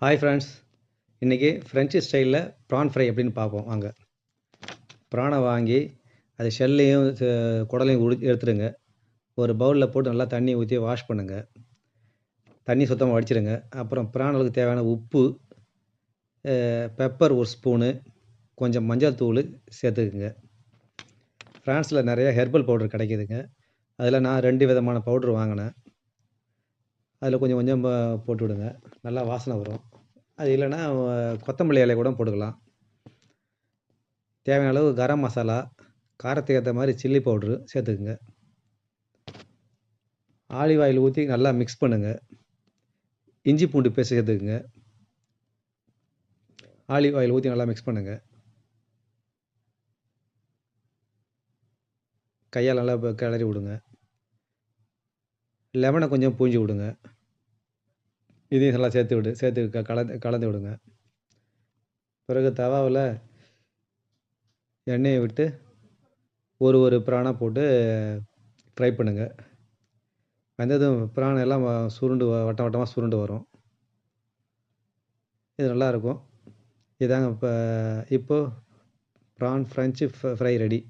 Hi friends இன்றைக்கி French ஸ்டைலில் prawn fry எப்படின்னு பார்ப்போம். வாங்க. ப்ரானை வாங்கி அது ஷெல்லையும் ச- குடலையும் உடி எடுத்துடுங்க. ஒரு பவுலில் போட்டு நல்லா தண்ணி ஊற்றி வாஷ் பண்ணுங்கள் தண்ணி சுத்தமாக வடிச்சிடுங்க அப்புறம் ப்ரானுக்கு தேவையான உப்பு பெப்பர் ஒரு ஸ்பூனு கொஞ்சம் மஞ்சள் தூள் சேர்த்துக்குங்க. ஃப்ரான்ஸில் நிறையா ஹெர்பல் பவுடர் கிடைக்கிதுங்க. அதில் நான் ரெண்டு விதமான பவுடர் வாங்கினேன். அதில் கொஞ்சம் கொஞ்சம் போட்டு விடுங்க நல்லா வாசனை வரும். அது இல்லைன்னா கொத்தமல்லி இலைய கூட போட்டுக்கலாம். தேவையான அளவு கரம் மசாலா காரத்துக்கு ஏற்ற மாதிரி சில்லி பவுட்ரு சேர்த்துக்குங்க. ஆலிவ் ஆயில் ஊற்றி நல்லா மிக்ஸ் பண்ணுங்கள் இஞ்சி பூண்டு பேஸ்ட் சேர்த்துக்குங்க. ஆலிவ் ஆயில் ஊற்றி நல்லா மிக்ஸ் பண்ணுங்கள் கையால் நல்லா கிளறி விடுங்க. லெமனை கொஞ்சம் பூஞ்சி விடுங்க. இதையும் நல்லா சேர்த்து விடு சேர்த்து க- கலந்து கலந்து விடுங்க. பிறகு தவாவில் எண்ணெயை விட்டு ஒரு ஒரு பிரானாக போட்டு ஃப்ரை பண்ணுங்கள் வெந்ததும் பிராணம் எல்லாம் வ- சுருண்டு வட்டம் வட்டமாக சுருண்டு வரும். இது நல்லாயிருக்கும் இதாங்க இப்போ இப்போது ப்ரான் ஃப்ரெஞ்சு ஃப்ரை ரெடி